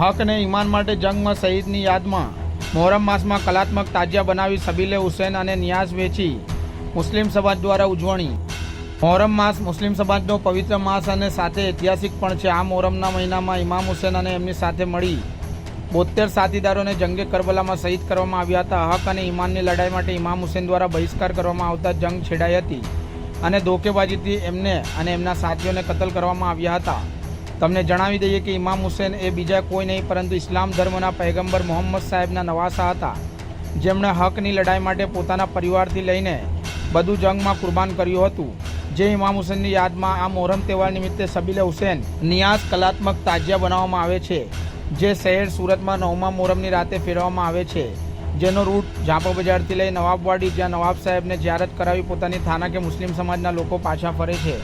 હક અને ઈમાન માટે જંગમાં શહીદની યાદમાં. મોહરમ માસમાં કલાત્મક તાજિયા બનાવી સબીલે હુસેન અને નિયાઝ વેચી. મુસ્લિમ સમાજ દ્વારા ઉજવણી. મોહરમ માસ મુસ્લિમ સમાજનો પવિત્ર માસ અને સાથે ઐતિહાસિક પણ છે. આ મોહરમના મહિનામાં ઇમામ હુસેન અને એમની સાથે મળી બોતેર સાથીદારોને જંગે કરબલામાં શહીદ કરવામાં આવ્યા હતા. હક અને ઈમાનની લડાઈ માટે ઇમામ હુસેન દ્વારા બહિષ્કાર કરવામાં આવતા જંગ છેડાઈ હતી અને ધોકેબાજીથી એમને અને એમના સાથીઓને કતલ કરવામાં આવ્યા હતા. તમને જણાવી દઈએ કે ઇમામ હુસેન એ બીજા કોઈ નહીં, પરંતુ ઇસ્લામ ધર્મના પૈગંબર મોહમ્મદ સાહેબના નવાસા હતા. જેમણે હકની લડાઈ માટે પોતાના પરિવારથી લઈને બધું જંગમાં કુરબાન કર્યું હતું. જે ઇમામ હુસેનની યાદમાં આ મોહરમ તહેવાર નિમિત્તે સબીલે હુસેન નિયાઝ કલાત્મક તાજિયા બનાવવામાં આવે છે, જે શહેર સુરતમાં નવમા મોહરમની રાતે ફેરવવામાં આવે છે. જેનો રૂટ ઝાપા બજારથી લઈ નવાબવાડી જ્યાં નવાબ સાહેબને જ્યારત કરાવી પોતાની થાના કે મુસ્લિમ સમાજના લોકો પાછા ફરે છે.